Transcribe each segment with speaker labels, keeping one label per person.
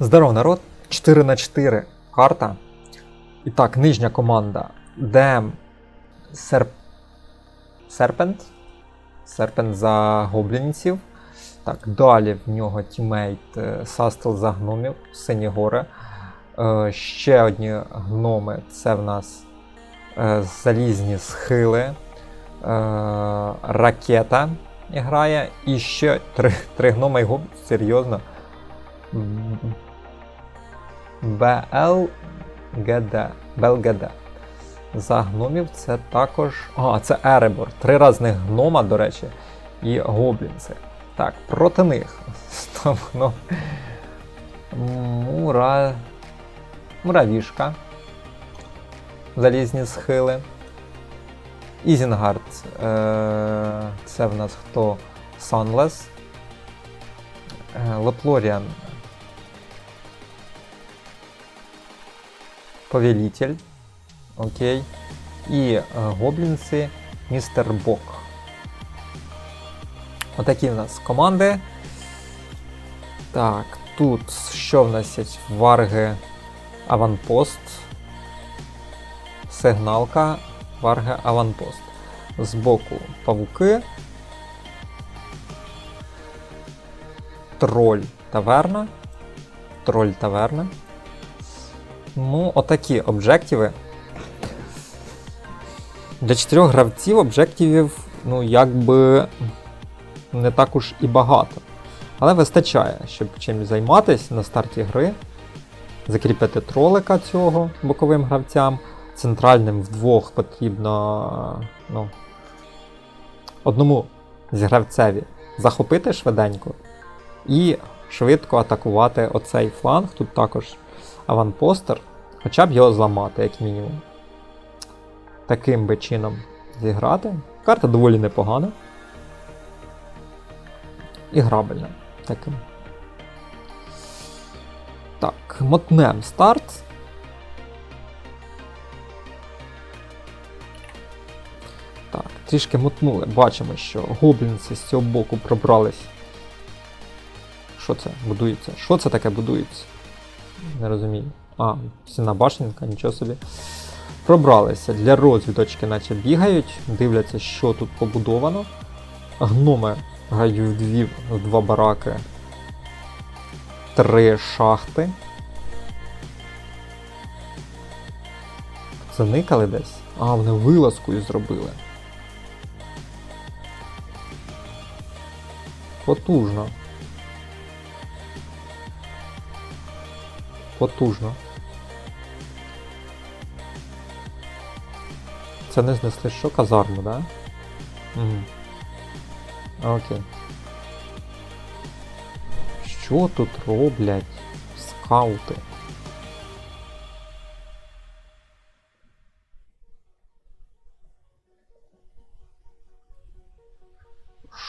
Speaker 1: Здоров, народ. 4 на 4 карта. І так, нижня команда. Дем Серп... Серпент. Серпент за гоблінців. Так, далі в нього тімейт е, Састел за гномів, Сині гори. Е, ще одні гноми це в нас е, залізні схили. Е, ракета грає. І ще три, три гноми і гоблін. Серйозно. М, БЛГД. БЛГД. За гномів це також. А, це Еребор. Три різних гнома, до речі, і гоблінці. Так, проти них. Стоп, гном. Мура. Муравішка. Залізні схили. Ізінгард. Е- це в нас хто? Санлес. Е, Повелитель. Окей. І е, гоблінці Містер Бок. Отакі в нас команди. Так, тут що в нас є? Варги Аванпост. Сигналка. Варги Аванпост. Збоку павуки. Троль таверна. Троль таверна. Ну, отакі об'єктиви. Для чотирьох гравців об'єктивів, ну, якби не так уж і багато. Але вистачає, щоб чим займатися на старті гри, закріпити тролика цього боковим гравцям. Центральним вдвох потрібно ну, одному з гравцеві захопити швиденько і швидко атакувати оцей фланг. Тут також аванпостер, хоча б його зламати, як мінімум. Таким би чином зіграти. Карта доволі непогана. І грабельна. Таким. Так, мотнем старт. Так, трішки мотнули. Бачимо, що гоблінці з цього боку пробрались. Що це будується? Що це таке будується? Не розумію. А, стіна башенка, нічого собі. Пробралися для розвідочки, наче бігають, дивляться, що тут побудовано. Гноми грають в дві, в два бараки. Три шахти. Заникали десь? А, вони вилазкою зробили. Потужно. Потужно. Не знесли що? Казарму, да? Угу. Окей. Що тут роблять скаути?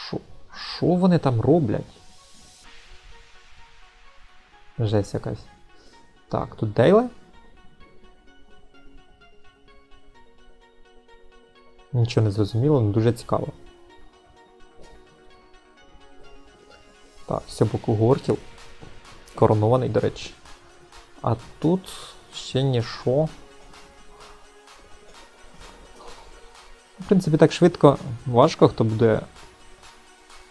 Speaker 1: Що? Що вони там роблять? Жесть якась. Так, тут Дейли? Нічого не зрозуміло, але дуже цікаво. Так, все боку гортів. Коронований, до речі. А тут ще ніщо. В принципі, так швидко важко хто буде.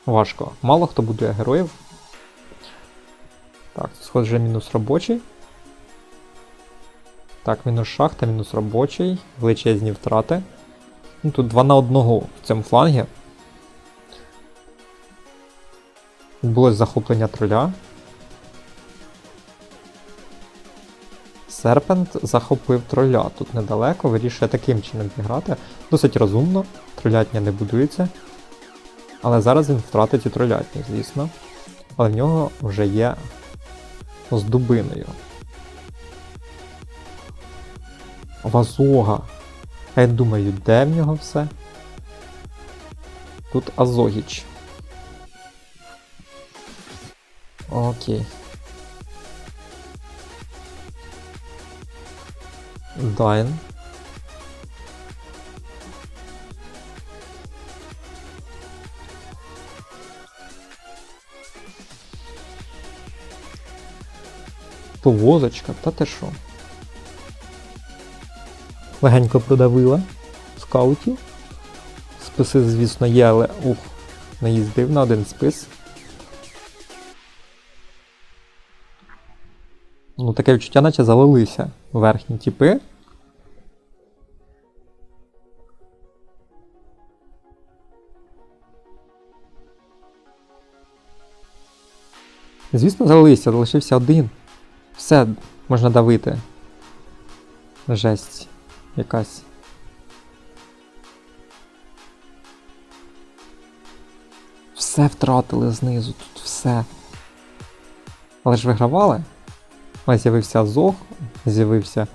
Speaker 1: Важко. Мало хто будує героїв. Так, схоже, мінус робочий. Так, мінус шахта, мінус робочий. Величезні втрати. Ну, тут 2 на 1 в цьому флангі. Було захоплення троля. Серпент захопив троля. Тут недалеко, вирішує таким чином зіграти. Досить розумно, тролятня не будується. Але зараз він втратить і тролятню, звісно. Але в нього вже є з дубиною. Вазога. А я думаю, де в нього все? Тут Азогіч. Окей. Дайн. Повозочка, та ти що? Легенько продавила скаутів. Списи, звісно, є, але ух, наїздив на один спис. Ну, таке відчуття, наче залилися верхні тіпи. Звісно, залилися, залишився один. Все, можна давити. Жесть якась. Все втратили знизу, тут все. Але ж вигравали. З'явився Зог, з'явився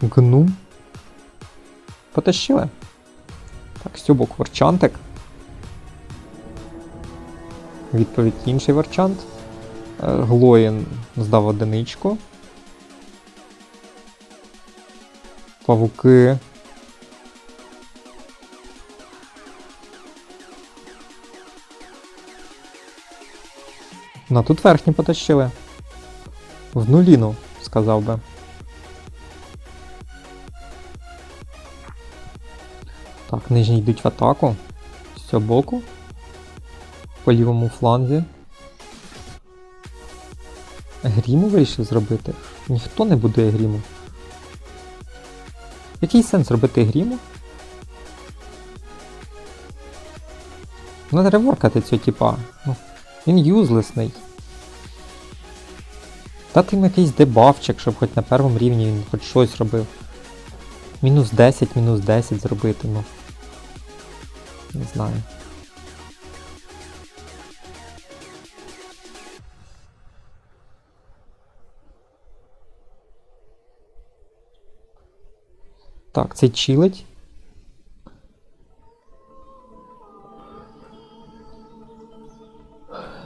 Speaker 1: Гнум. Потащили. Так, Стюбок Ворчантик. Відповідь інший Ворчант. Е, Глоїн здав одиничку. Павуки. Ну, а тут верхні потащили. В нуліну, сказав би. Так, нижні йдуть в атаку. З цього боку. По лівому фланзі. Гріму вирішив зробити? Ніхто не будує гріму. Який сенс робити гріму? Надо реворкати цього типа. Ну, він юзлесний. Дати йому якийсь дебафчик, щоб хоч на першому рівні він хоч щось робив. Мінус 10, мінус 10 зробити, ну. Не знаю. Так, цей чилить.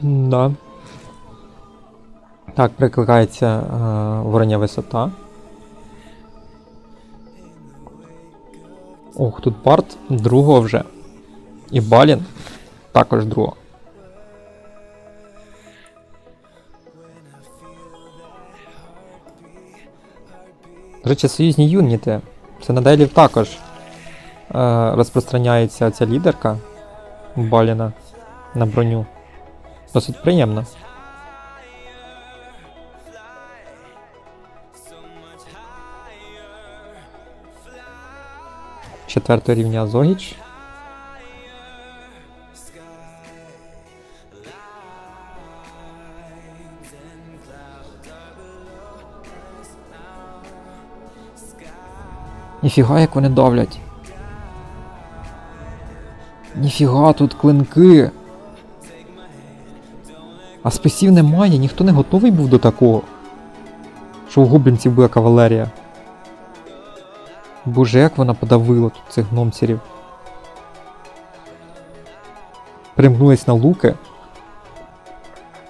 Speaker 1: Да. Так, прикликається е, вороння висота. Ох, тут парт другого вже. І Балін також другого. До речі, союзні юніти. Делів також е, розпространяється ця лідерка Баліна на броню. Досить приємно. Четвертого рівня Зогіч. Ніфіга, як вони давлять. Ніфіга, тут клинки. А списів немає, ніхто не готовий був до такого. Що у гоблінців буде кавалерія. Боже, як вона подавила тут цих гномцерів. Примгнулись на луки.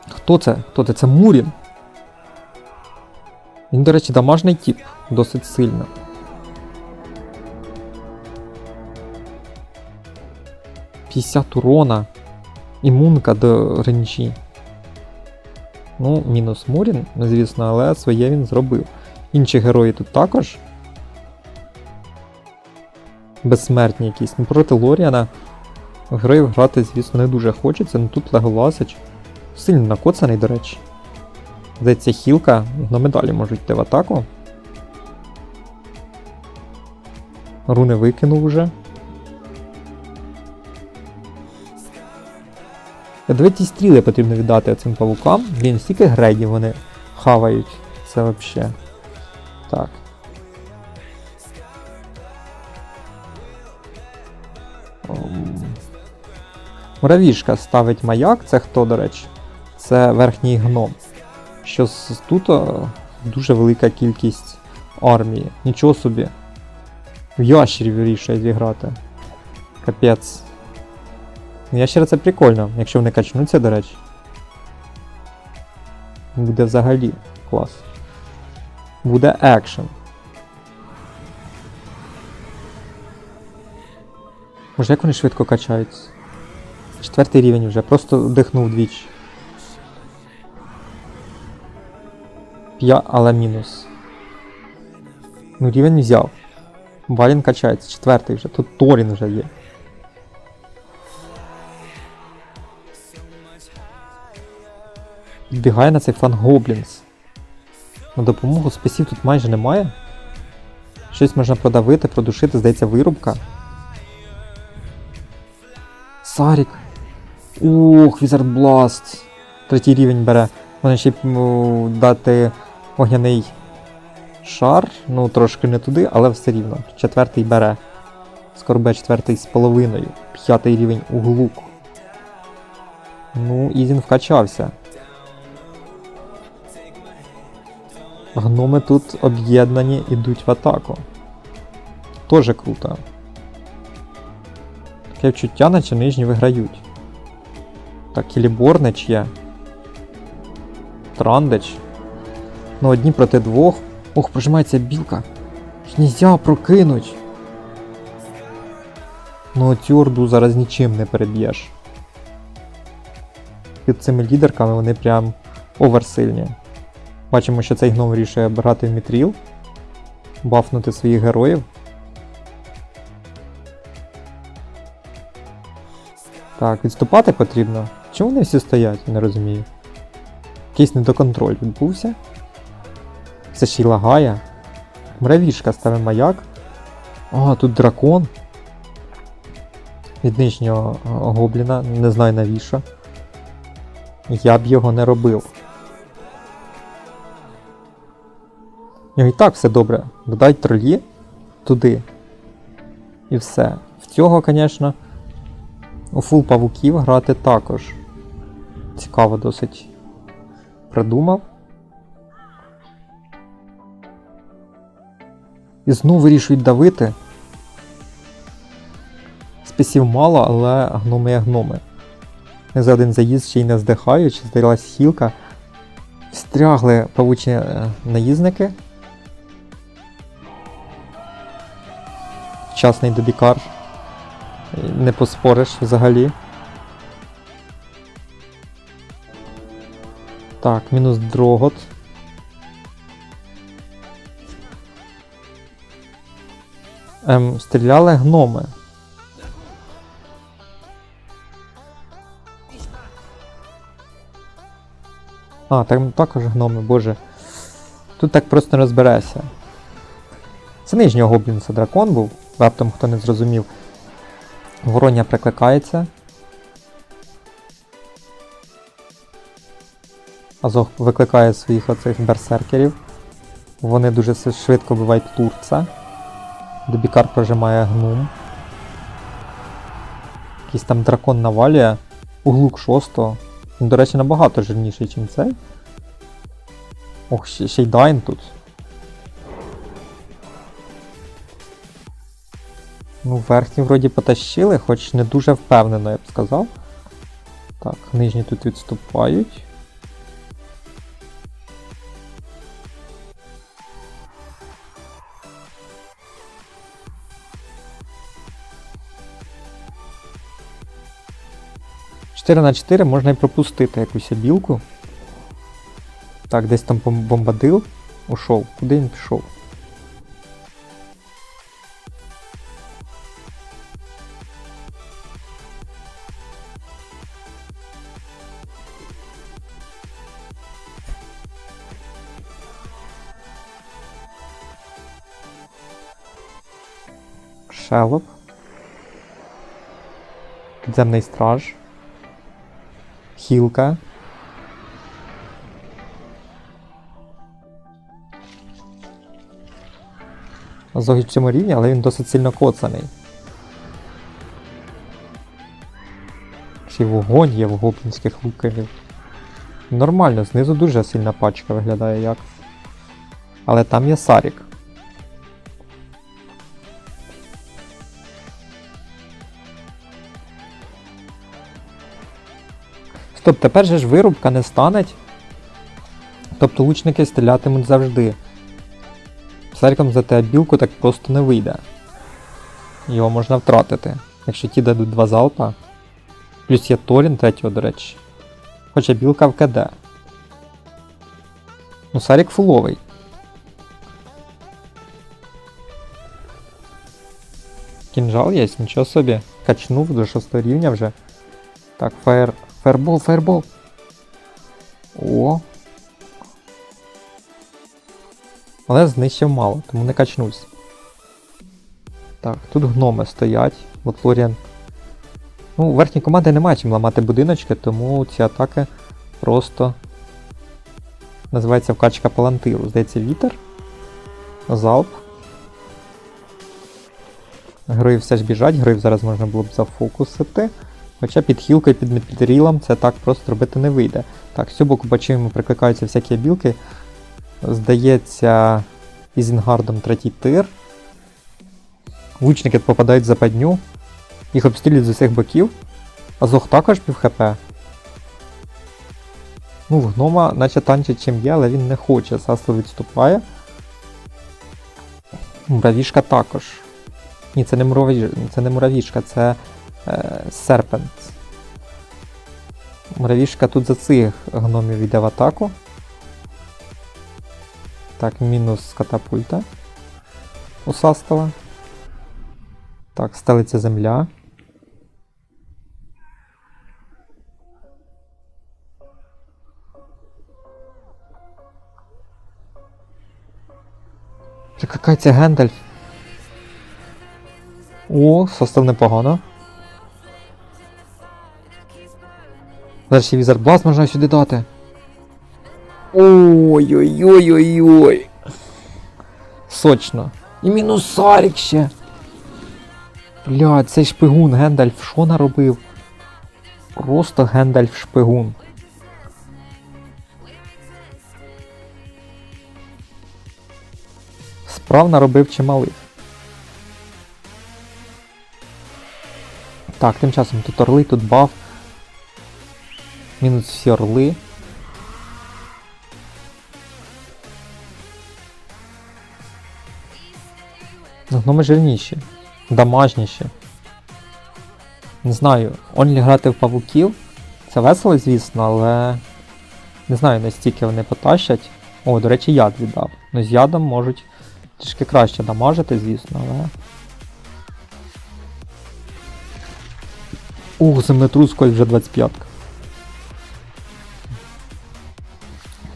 Speaker 1: Хто це? Хто це? Це Мурін. Він, до речі, дамажний тип, досить сильно. П'ятдесят урона. Імунка до ренджі. Ну, мінус Мурін, звісно, але своє він зробив. Інші герої тут також. Безсмертні якісь. Ну, проти Лоріана героїв грати, звісно, не дуже хочеться, ну тут Леголасич. Сильно накоцаний, до речі. Здається, хілка, на медалі можуть йти в атаку. Руни викинув уже. Давайте стріли потрібно віддати цим павукам. Блін, стільки грейдів вони хавають. Це вообще. Так. Муравішка ставить маяк, це хто, до речі? Це верхній гном. Що тут дуже велика кількість армії. Нічого собі. В ящерів вирішує зіграти. Капець. Ящери це прикольно, якщо вони качнуться, до речі. Буде взагалі клас. Буде екшен. Боже, як вони швидко качаються. Четвертий рівень вже, просто вдихнув двічі. П'я, але мінус. Ну, рівень взяв. Балін качається, четвертий вже. Тут Торін вже є. Підбігає на цей фланг Гоблінс. На допомогу списів тут майже немає. Щось можна продавити, продушити, здається, вирубка. Сарік. Ух, Wizard Blast. Третій рівень бере. Можна ще дати вогняний шар. Ну, трошки не туди, але все рівно. Четвертий бере. Скоро четвертий з половиною. П'ятий рівень углук. Ну, Ізін вкачався. Гноми тут об'єднані, ідуть в атаку. Тоже круто. Таке відчуття, наче нижні виграють. Так, Кіліборнич є. Трандич. Ну, одні проти двох. Ох, прожимається білка. Нельзя прокинуть. Ну, цю орду зараз нічим не переб'єш. Під цими лідерками вони прям оверсильні. Бачимо, що цей гном вирішує брати в мітріл, бафнути своїх героїв. Так, відступати потрібно. Чому вони всі стоять, я не розумію. Якийсь недоконтроль відбувся. Це ще й лагає. Мравішка ставить маяк. О, тут дракон. Від нижнього е, гобліна, не знаю навіщо. Я б його не робив. І так все добре. Додай тролі туди. І все. В цього, звісно, у фул павуків грати також. Цікаво досить придумав. І знову вирішують давити. Списів мало, але гноми є гноми. Не за один заїзд ще й не здихають, здалась хілка. Встрягли павучі е, наїзники. Вчасний добікар. Не поспориш взагалі. Так, мінус дрогот. Ем, стріляли гноми. А, там також гноми, боже. Тут так просто не розберешся. Це нижнього гоблінса дракон був, раптом хто не зрозумів. Вороння прикликається. Азох викликає своїх оцих берсеркерів. Вони дуже швидко вбивають турца. Добікар прожимає гнум. Якийсь там дракон навалює. Углук шостого. Він, до речі, набагато жирніший, ніж цей. Ох, ще й Дайн тут. Ну, верхні вроді потащили, хоч не дуже впевнено, я б сказав. Так, нижні тут відступають. Чотири на 4 можна і пропустити якусь білку. Так, десь там бомбадил ушов. Куди він пішов? Шелоп. Підземний страж. Хілка. Зогі в цьому рівні, але він досить сильно коцаний. Й вогонь є в гоблінських лукерів. Нормально, знизу дуже сильна пачка виглядає як. Але там є Сарік. Стоп, тепер же ж вирубка не станеть. Тобто лучники стрілятимуть завжди. Саріком за те білку так просто не вийде. Його можна втратити, якщо ті дадуть два залпа. Плюс є Торін третього, до речі. Хоча білка в КД. Ну, Сарік фуловий. Кінжал є, нічого собі. Качнув до 6 рівня вже. Так, фаєр. Фаербол, фаербол. О. Але знищив мало, тому не качнувся. Так, тут гноми стоять. От Флоріан. Ну, у верхній команди немає чим ламати будиночки, тому ці атаки просто. Називається вкачка палантиру. Здається, вітер. Залп. Героїв все ж біжать, героїв зараз можна було б зафокусити. Хоча під хілкою, під медпітерілом це так просто робити не вийде. Так, з боку бачимо, прикликаються всякі білки. Здається, Ізінгардом третій тир. Лучники попадають в западню. Їх обстрілюють з усіх боків. Азох також пів хп. Ну, в гнома, наче танчить чим є, але він не хоче. Сасло відступає. Муравішка також. Ні, це не мураві... це не муравішка, це серпент. Муравішка тут за цих гномів йде в атаку. Так, мінус катапульта у Састова. Так, стелиться земля. Прикакається Гендальф. О, состав непогано. Зараз ще візар Бласт можна сюди дати. Ой-ой-ой-ой-ой. Сочно. І мінус Сарік ще. Бля, цей шпигун Гендальф що наробив? Просто Гендальф шпигун. Справ наробив чималих. Так, тим часом тут орли, тут баф. Мінус всі орли. Ну, Гноми жирніші, дамажніші. Не знаю, онлі грати в павуків. Це весело, звісно, але не знаю, настільки вони потащать. О, до речі, яд віддав. Ну з ядом можуть трішки краще дамажити, звісно, але. Ух, землетрус вже 25.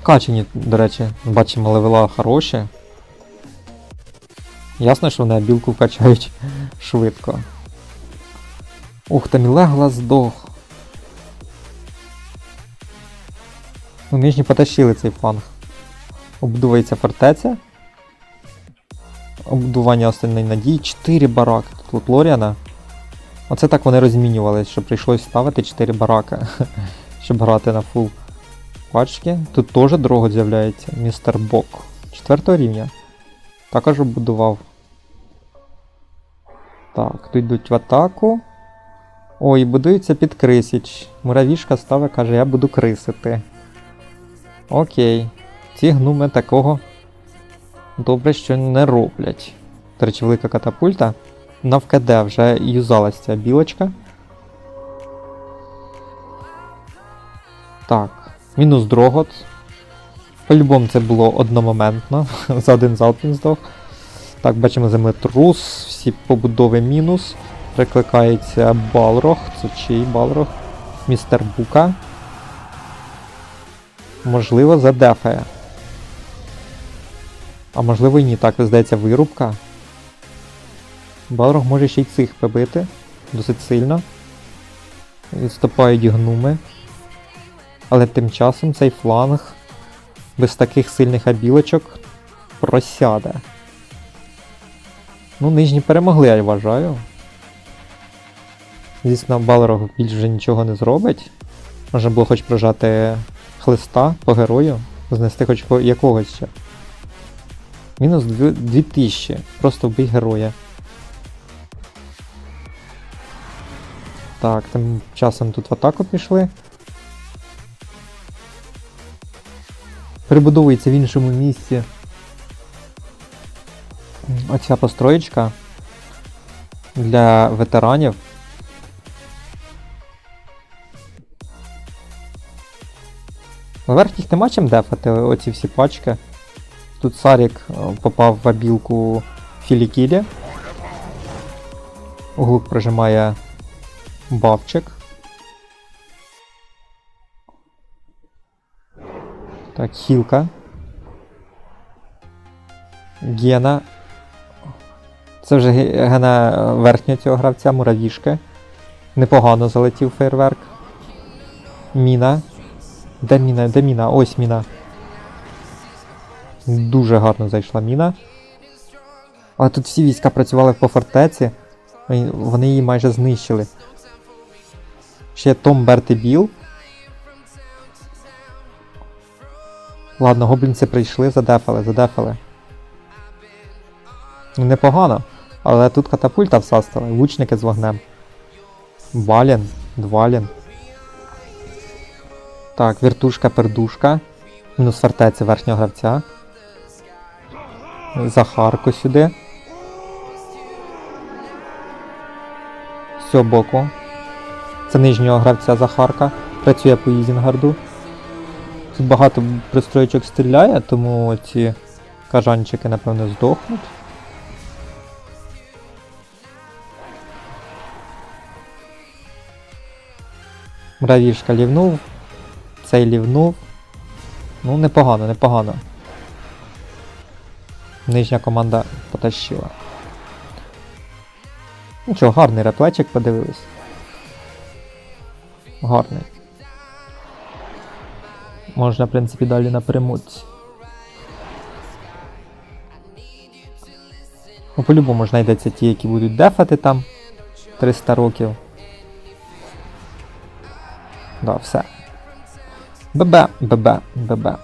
Speaker 1: Качені, до речі, бачимо левела хороші. Ясно, що вони білку вкачають швидко. Ух, там і легла здох. Ну, нижні потащили цей фланг. Обудовується фортеця. Обудування останньої надії. 4 бараки. Тут Лоріана. Оце так вони розмінювались, що прийшлось ставити 4 бараки, щоб грати на фул пачки. Тут теж дорого з'являється містер Бок. 4 рівня. Також обудував. Так, тут йдуть в атаку. Ой, будується під Крисіч. Муравішка ставить, каже, я буду крисити. Окей. Ці гнуми такого добре, що не роблять. До речі, велика катапульта. На ВКД вже юзалась ця білочка. Так, мінус дрогот. По-любому це було одномоментно. За один залп він здох. Так, бачимо землетрус, всі побудови мінус. Прикликається Балрог. Це чий Балрог? Містер Бука. Можливо, задефає. А можливо і ні. Так, здається, вирубка. Балрог може ще й цих побити. Досить сильно. Відступають гнуми. Але тим часом цей фланг без таких сильних абілочок просяде. Ну, нижні перемогли, я вважаю. Звісно, Балрог більш вже нічого не зробить. Можна було хоч прожати хлиста по герою, знести хоч якогось ще. Мінус 2000. Просто вбий героя. Так, тим часом тут в атаку пішли. Прибудовується в іншому місці. Оця построєчка для ветеранів. Поверх їх нема чим дефати, оці всі пачки. Тут Сарік е, попав в обілку Філікілі. Глук прожимає бавчик. Так, хілка. Гена. Це вже гена верхнього цього гравця, муравішки. Непогано залетів фейерверк. Міна. Де міна? Де міна? Ось міна. Дуже гарно зайшла міна. Але тут всі війська працювали по фортеці. Вони її майже знищили. Ще Том Берти Ладно, гоблінці прийшли, задефали, задефали. Непогано. Але тут катапульта всастила, лучники з вогнем. Валін, двалін. Так, віртушка, пердушка. Мінус фортеці верхнього гравця. Захарку сюди. З цього боку. Це нижнього гравця Захарка. Працює по Ізінгарду. Тут багато пристроєчок стріляє, тому ці кажанчики, напевно, здохнуть. Мравішка лівнув. Цей лівнув. Ну, непогано, непогано. Нижня команда потащила. Нічого, гарний реплечик подивились. Гарний. Можна, в принципі, далі напрямуть. Ну, по-любому знайдеться ті, які будуть дефати там 300 років. Да, все. ББ, ББ, ББ.